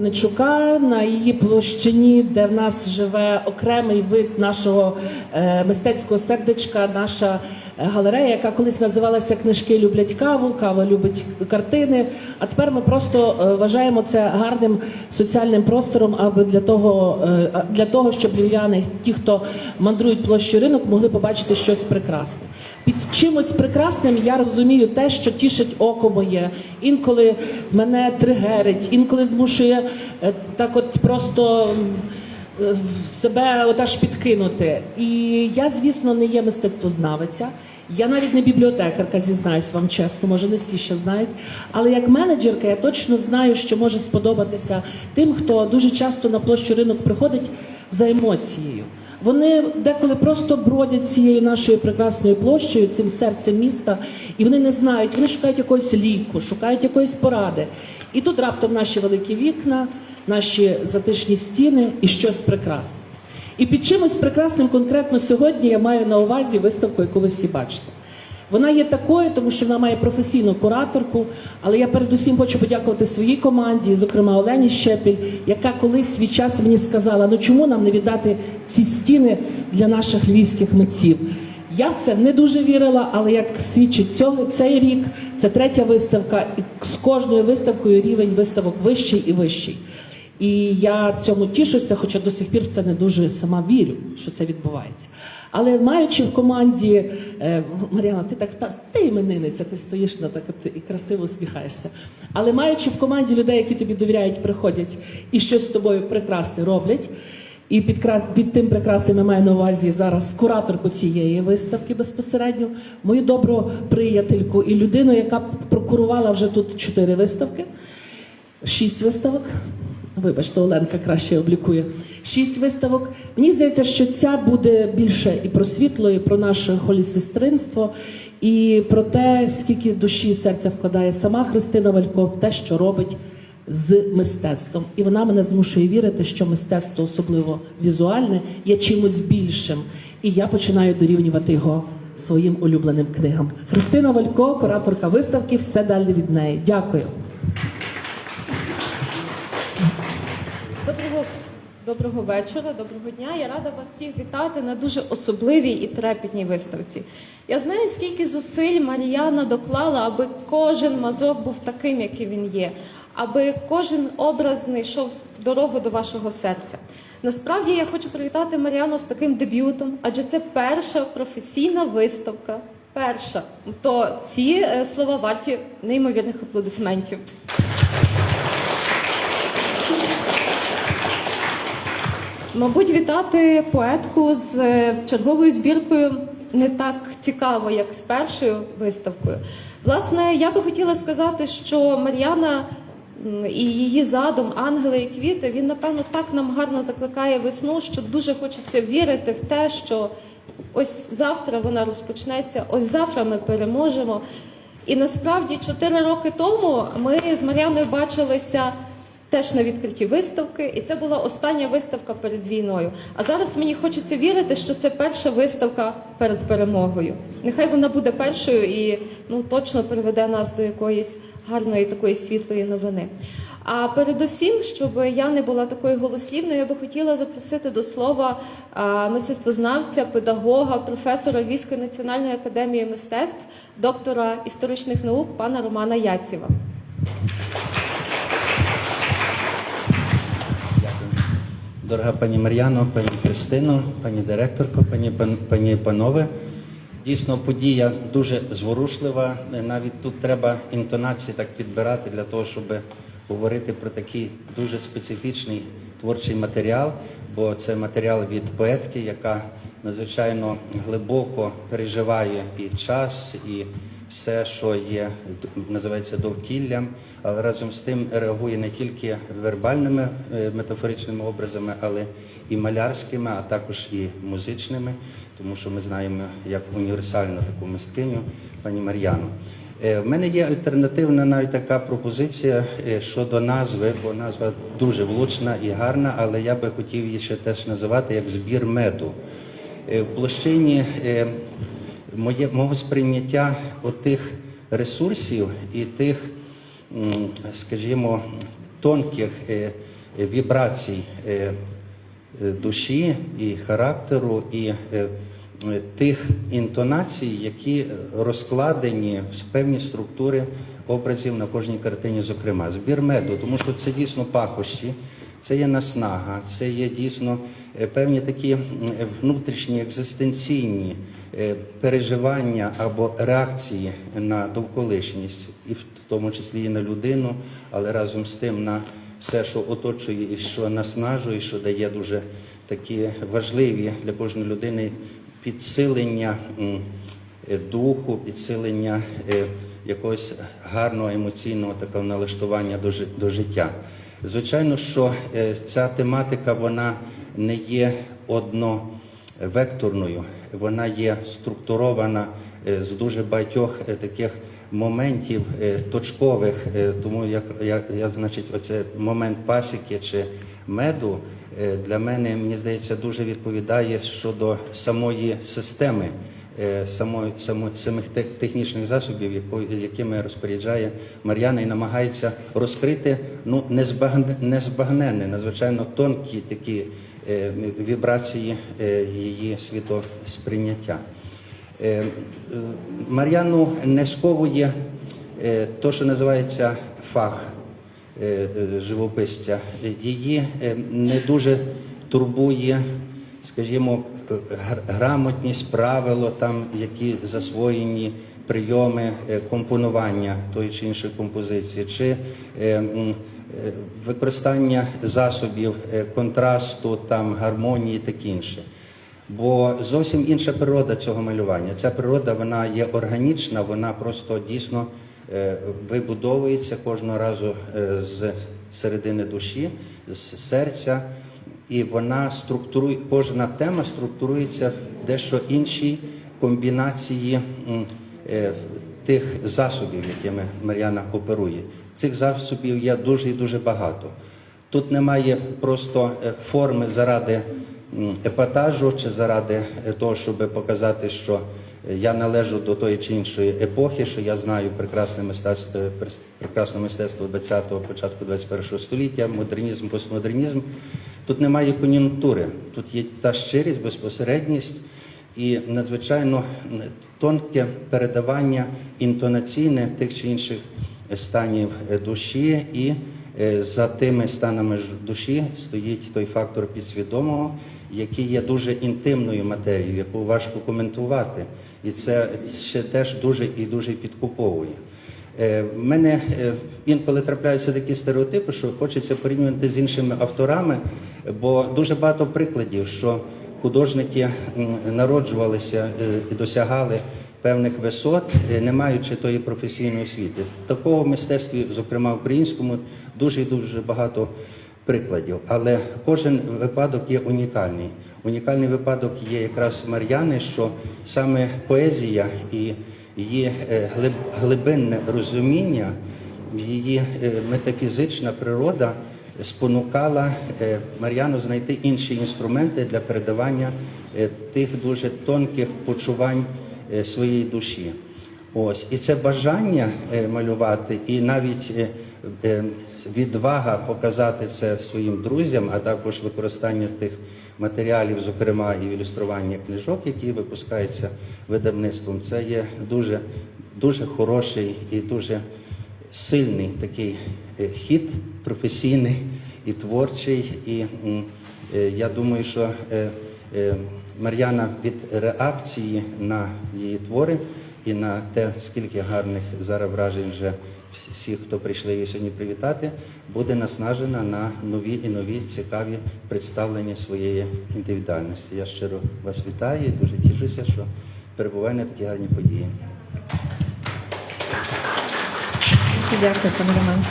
Нечука на її площині, де в нас живе окремий вид нашого е, мистецького сердечка, наша галерея, яка колись називалася Книжки люблять каву, кава любить картини. А тепер ми просто е, вважаємо це гарним соціальним простором, аби для того, е, для того, щоб львів'яни, ті, хто мандрують площу ринок, могли побачити щось прекрасне. Під чимось прекрасним я розумію те, що тішить око моє. Інколи мене тригерить, інколи змушує е, так, от просто себе отаж підкинути. І я, звісно, не є мистецтвознавиця. Я навіть не бібліотекарка, зізнаюсь вам чесно, може не всі ще знають. Але як менеджерка я точно знаю, що може сподобатися тим, хто дуже часто на площу ринок приходить за емоцією. Вони деколи просто бродять цією нашою прекрасною площею, цим серцем міста, і вони не знають, вони шукають якогось ліку, шукають якоїсь поради. І тут раптом наші великі вікна, наші затишні стіни і щось прекрасне. І під чимось прекрасним конкретно сьогодні я маю на увазі виставку, яку ви всі бачите. Вона є такою, тому що вона має професійну кураторку. Але я передусім хочу подякувати своїй команді, зокрема Олені Щепіль, яка колись свій час мені сказала: ну чому нам не віддати ці стіни для наших львівських митців? Я в це не дуже вірила, але як свідчить цього цей рік, це третя виставка, і з кожною виставкою рівень виставок вищий і вищий. І я цьому тішуся, хоча до сих пір в це не дуже сама вірю, що це відбувається. Але маючи в команді е, Мар'яна, ти так ти іменинниця, ти стоїш на так і красиво усміхаєшся. Але маючи в команді людей, які тобі довіряють, приходять і щось з тобою прекрасне роблять. І під, під тим прекрасним я маю на увазі зараз кураторку цієї виставки безпосередньо, мою добру приятельку і людину, яка прокурувала вже тут чотири виставки, шість виставок. Вибачте, Оленка краще облікує. Шість виставок. Мені здається, що ця буде більше і про світло, і про наше холісестринство, і про те, скільки душі і серця вкладає сама Христина Валько в те, що робить з мистецтвом. І вона мене змушує вірити, що мистецтво, особливо візуальне, є чимось більшим. І я починаю дорівнювати його своїм улюбленим книгам. Христина Валько, кураторка виставки, все далі від неї. Дякую. Доброго, доброго вечора, доброго дня. Я рада вас всіх вітати на дуже особливій і трепетній виставці. Я знаю, скільки зусиль Мар'яна доклала, аби кожен мазок був таким, який він є, аби кожен образ знайшов дорогу до вашого серця. Насправді я хочу привітати Мар'яну з таким дебютом, адже це перша професійна виставка. Перша. То ці е, слова варті неймовірних аплодисментів. Мабуть, вітати поетку з е, черговою збіркою не так цікаво, як з першою виставкою. Власне, я би хотіла сказати, що Мар'яна і її задум Ангели і квіти він напевно так нам гарно закликає весну, що дуже хочеться вірити в те, що ось завтра вона розпочнеться, ось завтра ми переможемо. І насправді чотири роки тому ми з Мар'яною бачилися теж на відкритті виставки, і це була остання виставка перед війною. А зараз мені хочеться вірити, що це перша виставка перед перемогою. Нехай вона буде першою і ну точно приведе нас до якоїсь гарної такої світлої новини. А передусім, щоб я не була такою голослівною, я би хотіла запросити до слова мистецтвознавця, педагога, професора Львівської національної академії мистецтв, доктора історичних наук пана Романа Яціва. Дорога пані Мар'яно, пані Христино, пані директорко, пані пані панове. Дійсно, подія дуже зворушлива. Навіть тут треба інтонації так підбирати для того, щоб говорити про такий дуже специфічний творчий матеріал, бо це матеріал від поетки, яка надзвичайно глибоко переживає і час, і все, що є, називається довкіллям, але разом з тим реагує не тільки вербальними е, метафоричними образами, але і малярськими, а також і музичними, тому що ми знаємо як універсальну таку мисткиню пані Мар'яну. Е, В мене є альтернативна навіть така пропозиція е, щодо назви, бо назва дуже влучна і гарна, але я би хотів її ще теж називати як збір меду. В площині моє, мого сприйняття отих ресурсів і тих, скажімо, тонких е, е, вібрацій е, душі і характеру, і тих інтонацій, які розкладені в певні структури образів на кожній картині, зокрема. Збір меду, тому що це дійсно пахощі, це є наснага, це є дійсно е, певні такі е, внутрішні екзистенційні е, переживання або реакції на довколишність, і в тому числі і на людину, але разом з тим на все, що оточує і що наснажує, що дає дуже такі важливі для кожної людини підсилення духу, підсилення якогось гарного емоційного такого налаштування до життя. Звичайно, що е, ця тематика вона не є одновекторною, вона є структурована е, з дуже багатьох е, таких моментів точкових, тому як, як, як значить, оце момент пасіки чи меду для мене, мені здається, дуже відповідає щодо самої системи, е, самої, само- самих технічних засобів, якими розпоряджає Мар'яна і намагається розкрити ну, незбагне- незбагненне, надзвичайно тонкі такі е, вібрації е, її світосприйняття. Мар'яну не сковує то, що називається фах живописця. Її не дуже турбує, скажімо, грамотність, правило, там, які засвоєні прийоми е, компонування тої чи іншої композиції, чи е, е, використання засобів контрасту, там, гармонії таке інше. Бо зовсім інша природа цього малювання. Ця природа вона є органічна, вона просто дійсно вибудовується кожного разу з середини душі, з серця, і вона структурує, кожна тема структурується в дещо іншій комбінації е, тих засобів, якими Мар'яна оперує. Цих засобів є дуже і дуже багато. Тут немає просто е, форми заради епатажу чи заради е, того, щоб показати, що я належу до тої чи іншої епохи, що я знаю прекрасне мистецтво, прекрасне мистецтво 20-го, початку 21-го століття, модернізм, постмодернізм. Тут немає кон'юнктури, тут є та щирість, безпосередність і надзвичайно тонке передавання інтонаційне тих чи інших станів е, душі, і е, за тими станами душі стоїть той фактор підсвідомого, який є дуже інтимною матерією, яку важко коментувати, і це ще теж дуже і дуже підкуповує. Е, В мене е, інколи трапляються такі стереотипи, що хочеться порівнювати з іншими авторами, бо дуже багато прикладів, що художники народжувалися е, і досягали певних висот, е, не маючи тої професійної освіти. Такого в мистецтві, зокрема українському, дуже і дуже багато прикладів. Але кожен випадок є унікальний. Унікальний випадок є якраз Мар'яни, що саме поезія і її е, глибинне розуміння, її метафізична природа спонукала е, Мар'яну знайти інші інструменти для передавання е, тих дуже тонких почувань е, своєї душі. Ось і це бажання малювати, і навіть відвага показати це своїм друзям, а також використання тих матеріалів, зокрема і ілюстрування книжок, які випускаються видавництвом. Це є дуже, дуже хороший і дуже сильний такий е, хід професійний і творчий. І е, я думаю, що е, Мар'яна від реакції на її твори і на те, скільки гарних зараз вражень вже всі- всіх, хто прийшли її сьогодні привітати, буде наснажена на нові і нові цікаві представлення своєї індивідуальності. Я щиро вас вітаю і дуже тішуся, що перебуваю на такій гарній події. Дякую, пане Роман.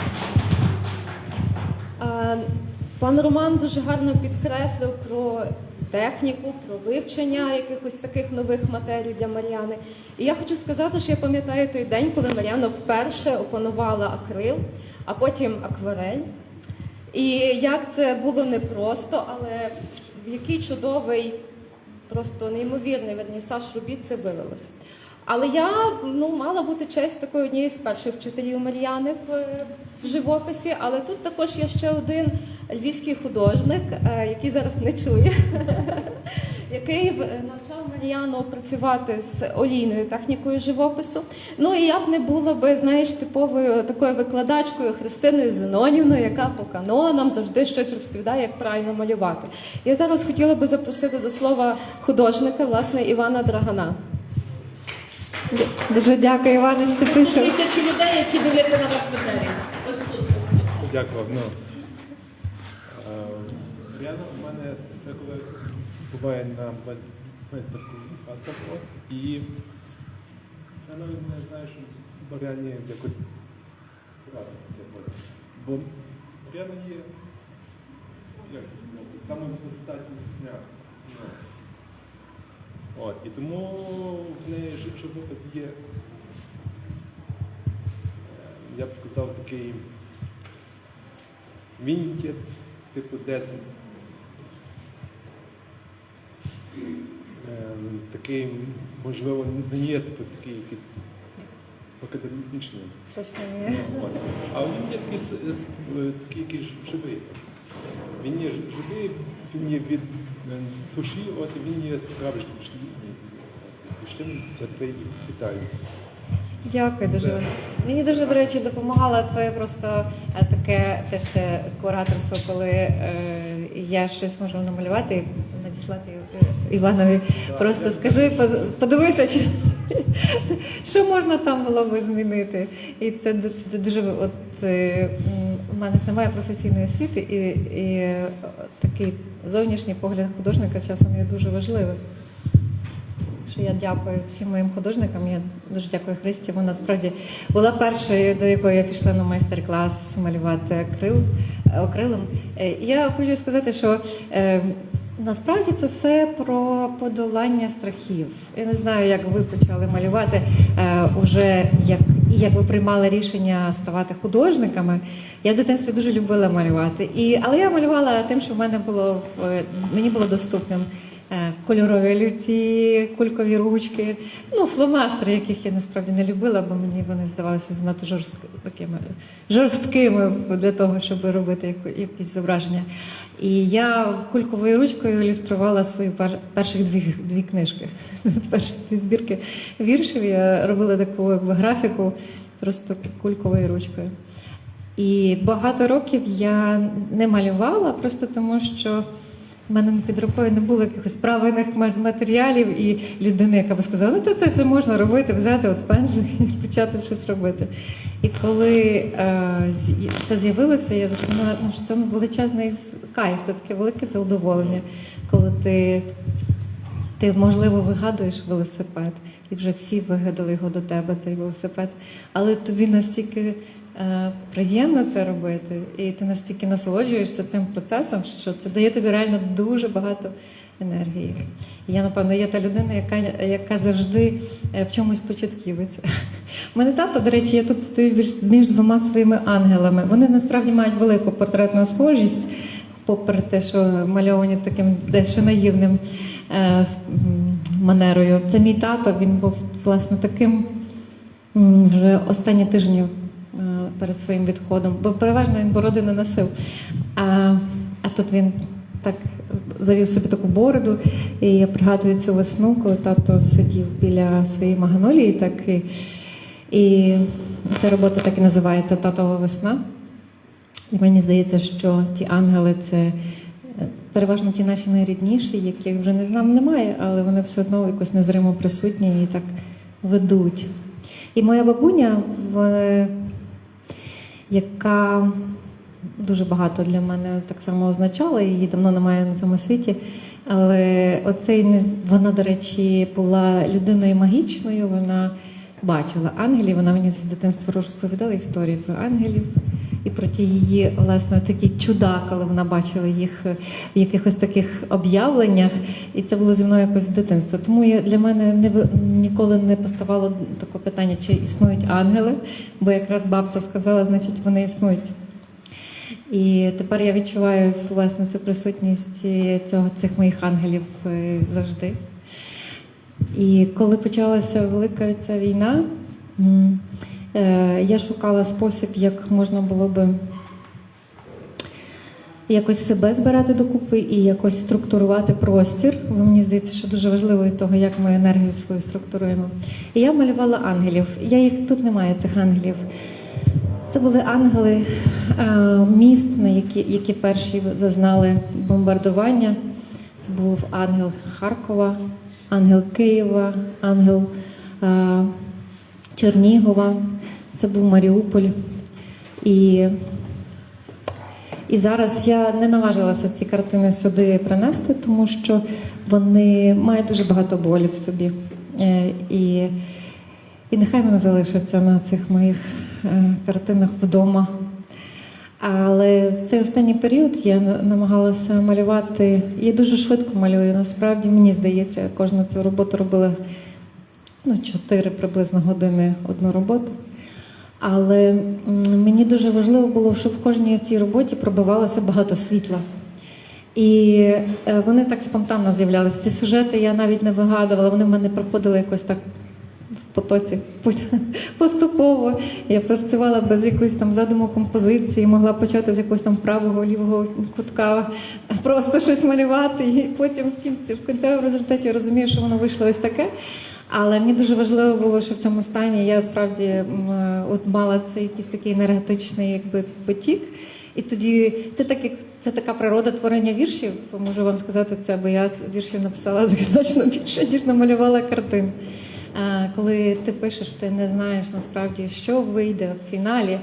Пан Роман дуже гарно підкреслив про техніку, про вивчення якихось таких нових матерій для Мар'яни. І я хочу сказати, що я пам'ятаю той день, коли Мар'яна вперше опанувала акрил, а потім акварель. І як це було непросто, але в який чудовий, просто неймовірний вернісаж робіт це вилилося. Але я ну, мала бути честь такої однієї з перших вчителів Мар'яни в, в живописі, але тут також є ще один львівський художник, е, який зараз не чує, який навчав Мар'яну працювати з олійною технікою живопису. Ну і я б не була би, знаєш, типовою такою викладачкою Христиною Зенонівною, яка по канонам завжди щось розповідає, як правильно малювати. Я зараз хотіла би запросити до слова художника, власне, Івана Драгана. Дуже дякую, Іване, що ти прийшов. Тисячі людей, які дивляться на вас в етері. Ось тут. Дякую. Ну, е, Ріана у мене деколи буває на виставку Асафо, і я навіть не знаю, що Мар'яні якось порадити. Бо Мар'яна є як це сказати, самодостатня. Ну, От, і тому в неї жи- живопис є, е, я б сказав, такий він типу десь ем, такий, можливо, не є типу, такий якийсь академічний. Точно Ну, от. А він є такий, е, такий якийсь живий. Він є живий, він є від е, душі, от він є ще я тебе вітаю. Дякую дуже. Іване. Мені дуже, до речі, допомагало твоє просто е, таке теж те кураторство, коли е, я щось можу намалювати і надіслати е, Іванові. Просто скажи, по- подивися, чи, що можна там було би змінити. І це ду- ду- дуже от е, у мене ж немає професійної освіти, і, і е, такий зовнішній погляд художника часом є дуже важливим. Що я дякую всім моїм художникам. Я дуже дякую Христі. Вона справді була першою, до якої я пішла на майстер-клас малювати акрил, акрилом. Е, Я хочу сказати, що е, насправді це все про подолання страхів. Я не знаю, як ви почали малювати е, уже як. І як ви приймали рішення ставати художниками, я в дитинстві дуже любила малювати. І, але я малювала тим, що в мене було е, мені було доступним. Е, Кольорові олівці, кулькові ручки, ну, фломастери, яких я насправді не любила, бо мені вони здавалися занадто жорстк... такими жорсткими для того, щоб робити якісь зображення. І я кульковою ручкою ілюструвала свої пер... перших дві, дві книжки, перші дві збірки віршів. Я робила таку якби, графіку просто кульковою ручкою. І багато років я не малювала, просто тому що. У мене під рукою не було якихось правильних матеріалів і людини, яка би сказала, ну то це все можна робити, взяти от пензлик і почати щось робити. І коли е, це з'явилося, я зрозуміла, ну, що це величезний кайф, це таке велике задоволення, коли ти, ти можливо вигадуєш велосипед, і вже всі вигадали його до тебе, цей велосипед, але тобі настільки приємно це робити, і ти настільки насолоджуєшся цим процесом, що це дає тобі реально дуже багато енергії. І я, напевно, є та людина, яка, яка завжди е, в чомусь початківиться. У мене тато, до речі, я тут стою між, двома своїми ангелами. Вони насправді мають велику портретну схожість, попри те, що мальовані таким дещо наївним е, манерою. Це мій тато, він був власне таким вже останні тижні е, перед своїм відходом, бо переважно він бороди не носив. А, а тут він так завів собі таку бороду. І я пригадую цю весну, коли тато сидів біля своєї магнолії, так і, і ця робота так і називається Татова весна. І мені здається, що ті ангели це е, переважно ті наші найрідніші, яких вже не знам немає, але вони все одно якось незримо присутні і так ведуть. І моя бабуня, в- яка дуже багато для мене так само означала, її давно немає на цьому світі. Але оцей не вона, до речі, була людиною магічною. Вона бачила ангелів. Вона мені з дитинства розповідала історії про ангелів і про ті її власне такі чуда, коли вона бачила їх в якихось таких об'явленнях. І це було зі мною якось з дитинства. Тому я, для мене не ніколи не поставало таке питання, чи існують ангели, бо якраз бабця сказала, значить вони існують. І тепер я відчуваю власне цю присутність е, цього цих моїх ангелів е, завжди. І коли почалася велика ця війна, е, я шукала спосіб, як можна було би якось себе збирати докупи і якось структурувати простір. Бо мені здається, що дуже важливо від того, як ми енергію свою структуруємо. І я малювала ангелів. Я їх тут немає, цих ангелів. Це були ангели е, міст, на які, які перші зазнали бомбардування. Це був ангел Харкова, ангел Києва, ангел е, Чернігова, це був Маріуполь. І, і зараз я не наважилася ці картини сюди принести, тому що вони мають дуже багато болі в собі. Е, І, і нехай вони залишаться на цих моїх е, картинах вдома. Але в цей останній період я намагалася малювати. Я дуже швидко малюю. Насправді мені здається, кожну цю роботу робила ну, 4 приблизно години одну роботу. Але мені дуже важливо було, щоб в кожній цій роботі пробивалося багато світла. І е, вони так спонтанно з'являлися. Ці сюжети я навіть не вигадувала, вони в мене проходили якось так в потоці поступово. Я працювала без якоїсь там задуму композиції, могла почати з якогось там правого лівого кутка, просто щось малювати, і потім в кінці в кінцевому результаті розумію, що воно вийшло ось таке. Але мені дуже важливо було, що в цьому стані я справді от мала цей якийсь такий енергетичний якби потік. І тоді це так як це така природа творення віршів. Можу вам сказати це, бо я віршів написала значно більше, ніж намалювала картин. Коли ти пишеш, ти не знаєш насправді, що вийде в фіналі,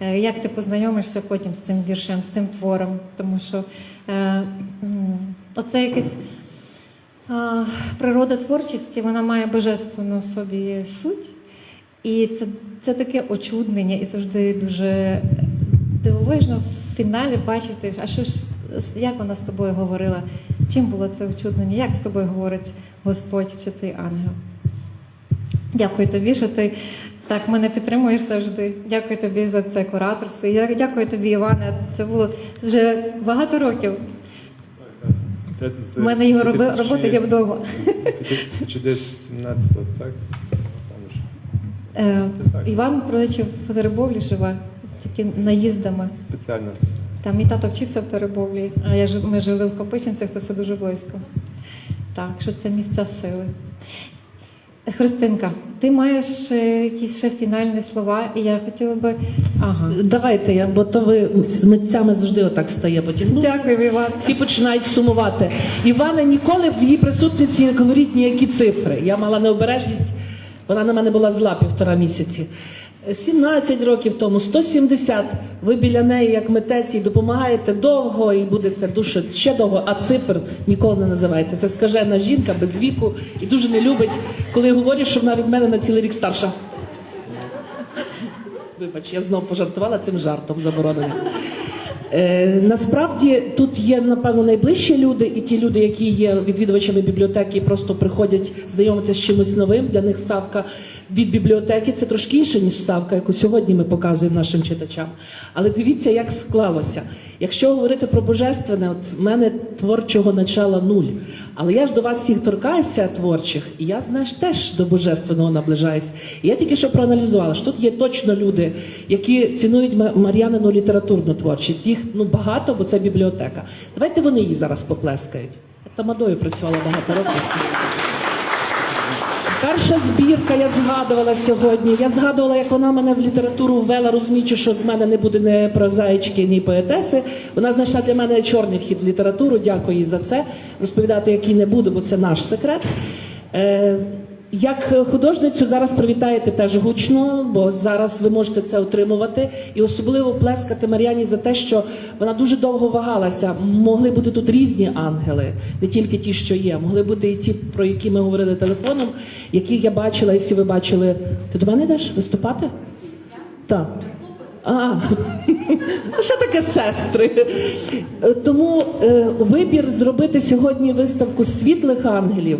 е, як ти познайомишся потім з цим віршем, з цим твором. Тому що е, оце якесь природа творчості, вона має божественну собі суть. І це, це таке очуднення, і завжди дуже дивовижно в фіналі бачити, а що ж як вона з тобою говорила, чим було це очуднення, як з тобою говорить Господь чи цей ангел. Дякую тобі, що ти так мене підтримуєш завжди. Дякую тобі за це кураторство. Дякую тобі, Іване. Це було вже багато років. У мене його роби- 2000 робота є вдома. 2017, так? Там ж Е, Іван, до речі, в Теребовлі живе, тільки наїздами. спеціально. Там мій тато вчився в Теребовлі, а я ми жили в Копичинцях, це все дуже близько. Так, що це місця сили. Христинка, ти маєш е, якісь ще фінальні слова, і я хотіла би. Ага. Давайте я, бо то ви з митцями завжди отак стає потім. Ну, Дякую, Іван. всі починають сумувати. Івана ніколи в її присутності не говорить ніякі цифри. Я мала необережність, вона на мене була зла півтора місяці. 17 років тому, 170, ви біля неї як митець їй допомагаєте довго і буде це дуже ще довго, а цифр ніколи не називаєте. Це скажена жінка без віку і дуже не любить, коли говорю, що вона від мене на цілий рік старша. Вибач, я знов пожартувала цим жартом забороненим. Е, насправді тут є напевно найближчі люди, і ті люди, які є відвідувачами бібліотеки, і просто приходять знайомитися з чимось новим. Для них ставка від бібліотеки це трошки інше, ніж ставка, яку сьогодні ми показуємо нашим читачам. Але дивіться, як склалося. Якщо говорити про божественне, от в мене творчого начала нуль. Але я ж до вас всіх торкаюся творчих, і я, знаєш, теж до божественного наближаюсь. І я тільки що проаналізувала, що тут є точно люди, які цінують Ма- Мар'янину літературну творчість. Їх ну багато, бо це бібліотека. Давайте вони її зараз поплескають. Тамадою працювала багато років. Перша збірка я згадувала сьогодні. Я згадувала, як вона мене в літературу ввела, розуміючи, що з мене не буде ні прозаїчки, ні поетеси. Вона знайшла для мене чорний вхід в літературу. Дякую їй за це. Розповідати, який не буду, бо це наш секрет. Е, як художницю зараз привітаєте теж гучно, бо зараз ви можете це отримувати, і особливо плескати Мар'яні за те, що вона дуже довго вагалася. Могли бути тут різні ангели, не тільки ті, що є. Могли бути і ті, про які ми говорили телефоном, яких я бачила, і всі ви бачили. Ти до мене йдеш виступати? Так. А що таке сестри? Е, Тому е, вибір зробити сьогодні виставку світлих ангелів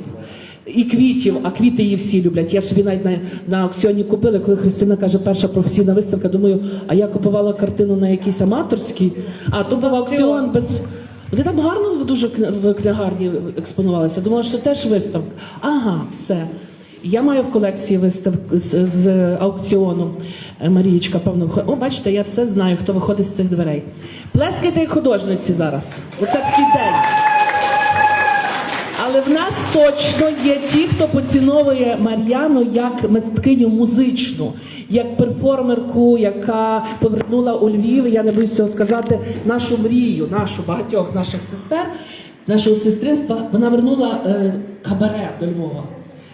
і квітів, а квіти її всі люблять. Я собі навіть на, на аукціоні купила, коли Христина каже, перша професійна виставка. Думаю, а я купувала картину на якійсь аматорській, а то був аукціон без. Вони там гарно дуже в книгарні експонувалися. Думала, що теж виставка. Ага, все. Я маю в колекції вистав з, з аукціону е, Марієчка, певно, О, бачите, я все знаю, хто виходить з цих дверей. Плескайте як художниці зараз. Оце такий день. Але в нас точно є ті, хто поціновує Мар'яну як мисткиню музичну, як перформерку, яка повернула у Львів, я не боюсь цього сказати, нашу мрію, нашу багатьох наших сестер, нашого сестринства. Вона вернула е, кабаре до Львова.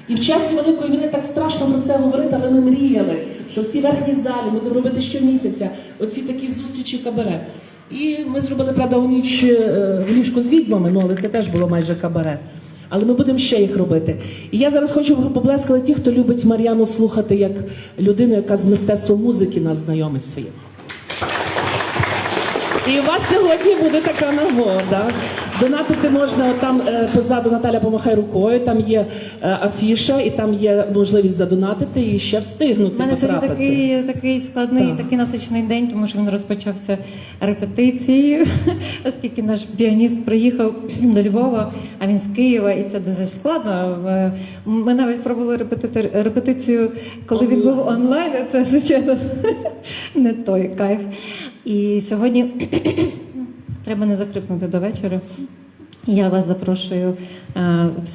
І в часі Великої війни так страшно про це говорити, але ми мріяли, що в цій верхній залі будемо робити щомісяця оці такі зустрічі кабаре. І ми зробили, правда, у ніч е, в ліжку з відьмами, ну але це теж було майже кабаре. Але ми будемо ще їх робити. І я зараз хочу поблескати ті, хто любить Мар'яну слухати як людину, яка з мистецтвом музики нас знайомить своїм. І у вас сьогодні буде така нагода. Донатити можна там позаду Наталя помахай рукою. Там є е, афіша, і там є можливість задонатити і ще встигнути У мене сьогодні такий, такий складний, Так. такий насичений день, тому що він розпочався репетицією, оскільки наш піаніст приїхав до Львова, а він з Києва, і це дуже складно. Е, Ми навіть пробували репетити, репетицію, коли він був онлайн, це звичайно не той кайф. І сьогодні треба не закрикнути до вечора. Я вас запрошую. е,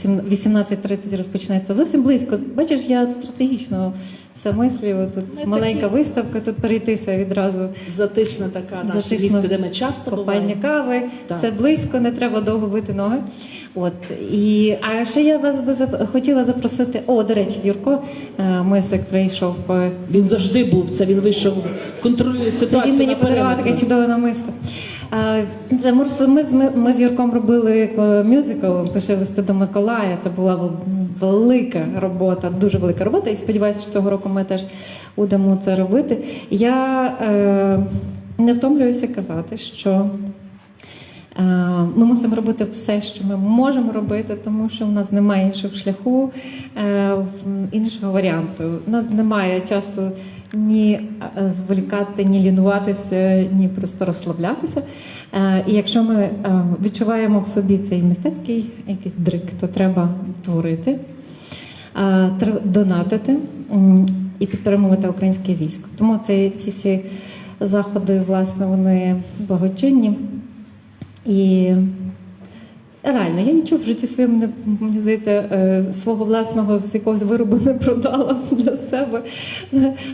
в 18.30 розпочинається зовсім близько. Бачиш, я стратегічно все мислю. Тут Ми маленька такі. виставка, тут перейтися відразу. Затишна така наша Затишно місце, де ми часто Копальня кави, Так. все близько, не треба довго бити ноги. От і а ще я вас би зап- хотіла запросити. О, до речі, Юрко е, Мисик прийшов. е, Він завжди був. Це він вийшов, контролює Це ситуацію. він мені подарував таке чудове намисто. Це ми, ми, з Юрком робили е, мюзикл «Пиши листи до Миколая. Це була велика робота, дуже велика робота. І сподіваюся, що цього року ми теж будемо це робити. Я е, не втомлююся казати, що Е, Ми мусимо робити все, що ми можемо робити, тому що в нас немає іншого шляху, е, іншого варіанту. У нас немає часу ні е, зволікати, ні лінуватися, ні просто розслаблятися. Е, І якщо ми е, відчуваємо в собі цей мистецький якийсь дрик, то треба творити, донатити і підтримувати українське військо. Тому це, ці всі заходи, власне, вони благочинні. І реально, я нічого в житті своєму не мені здається, е, свого власного з якогось виробу не продала для себе.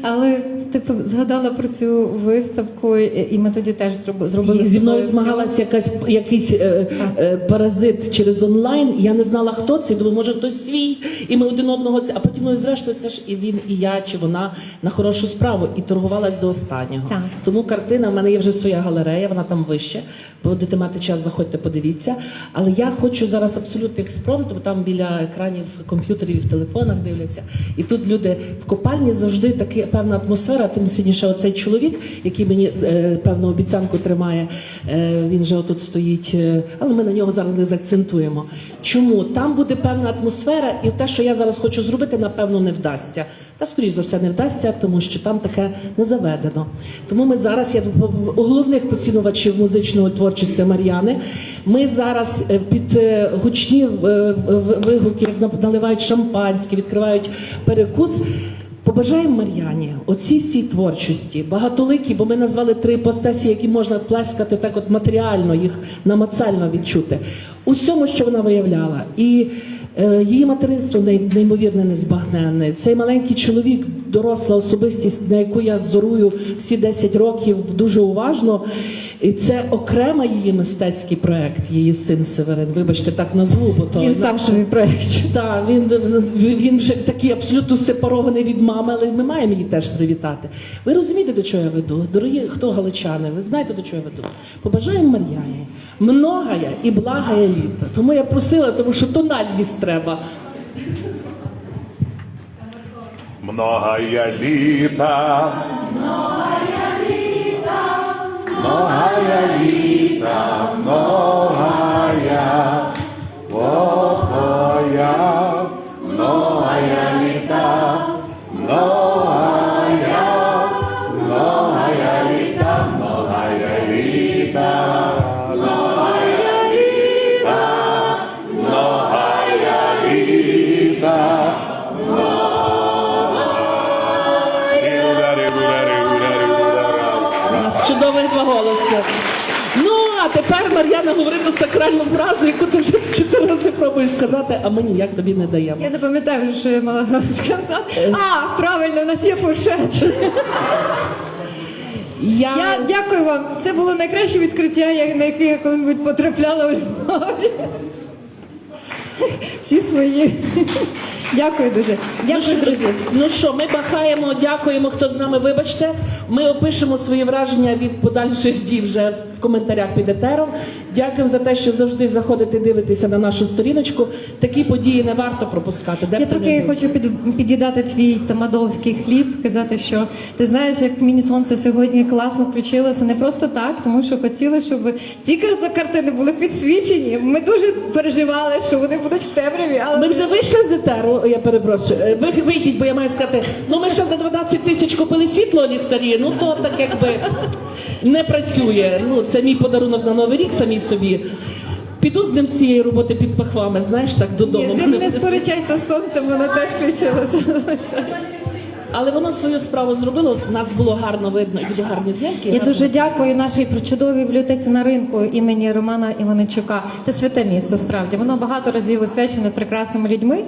Але типу згадала про цю виставку, і ми тоді теж зробили І зі мною собою змагалась якась якийсь е, е, паразит через онлайн. Я не знала, хто це. Думаю, може хтось свій, і ми один одного це. А потім ну, зрештою, це ж і він, і я, чи вона на хорошу справу і торгувалась до останнього. Так. Тому картина в мене є вже своя галерея, вона там вище. Будете мати час, заходьте, подивіться. Але я хочу зараз абсолютно експромт, бо там біля екранів комп'ютерів і в телефонах дивляться. І тут люди в копальні завжди така певна атмосфера. Тим сильніше оцей чоловік, який мені е, певну обіцянку тримає. Е, він же отут стоїть, е, але ми на нього зараз не заакцентуємо. Чому там буде певна атмосфера, і те, що я зараз хочу зробити, напевно, не вдасться. Та скоріш за все не вдасться, тому що там таке не заведено. Тому ми зараз я у головних поцінувачів музичної творчості Мар'яни. Ми зараз е, під е, гучні е, вигуки, як наливають шампанське, відкривають перекус. Побажаємо Мар'яні оцій всій творчості, багатоликі, бо ми назвали три постасі, які можна плескати так, от матеріально їх намацально відчути. Усьому, що вона виявляла, і її материнство неймовірне, незбагненне. Цей маленький чоловік, доросла особистість, на яку я зорую всі 10 років дуже уважно. І це окрема її мистецький проект, її син Северин. Вибачте, так назву, бо то Він сам собі проєкт. так, він, він вже такий абсолютно сепарований від мами, але ми маємо її теж привітати. Ви розумієте, до чого я веду? Дорогі хто галичани, ви знаєте, до чого я веду? Побажаємо Мар'яні многая і благая літа. Тому я просила, тому що тональність треба. Многая літа, многая літа, многая. Літа, многая, твоя, многая літа, многая, многая літа, многая літа, можна говорити сакральну фразу, яку ти вже чотири рази пробуєш сказати, а ми ніяк тобі не даємо. Я не пам'ятаю, вже, що я мала сказати. А, правильно, у нас є фуршет. Я, Я дякую вам. Це було найкраще відкриття, я- на яке я коли-небудь потрапляла у Львові. Всі свої. Дякую дуже. Ну Дякую, що, друзі. ну що, ми бахаємо, дякуємо, хто з нами. Вибачте. Ми опишемо свої враження від подальших дій вже в коментарях під етером. Дякую за те, що завжди заходите дивитися на нашу сторіночку. Такі події не варто пропускати. Де Я трохи хочу під, під'їдати твій тамадовський хліб, казати, що ти знаєш, як мені сонце сьогодні класно включилося не просто так, тому що хотіли, щоб ці кар- картини були підсвічені. Ми дуже переживали, що вони будуть в темряві, але Ми вже вийшли з етеру, я перепрошую. Е, Ви вийдіть, бо я маю сказати, ну ми що за 12 тисяч купили світло ліхтарі, ну то так якби не працює. Ну це мій подарунок на новий рік самій собі. Піду з ним з цієї роботи під пахвами, знаєш, так додому. Ні, не сперечайся з сонцем, воно теж включилося. Але воно свою справу зробило. Нас було гарно видно і дуже гарні знімки. Я гарно. дуже дякую нашій причудовій бібліотеці на ринку імені Романа Іваничука. Це святе місто, справді. Воно багато разів освячене прекрасними людьми.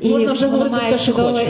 І Можна вже говорити що хочеш.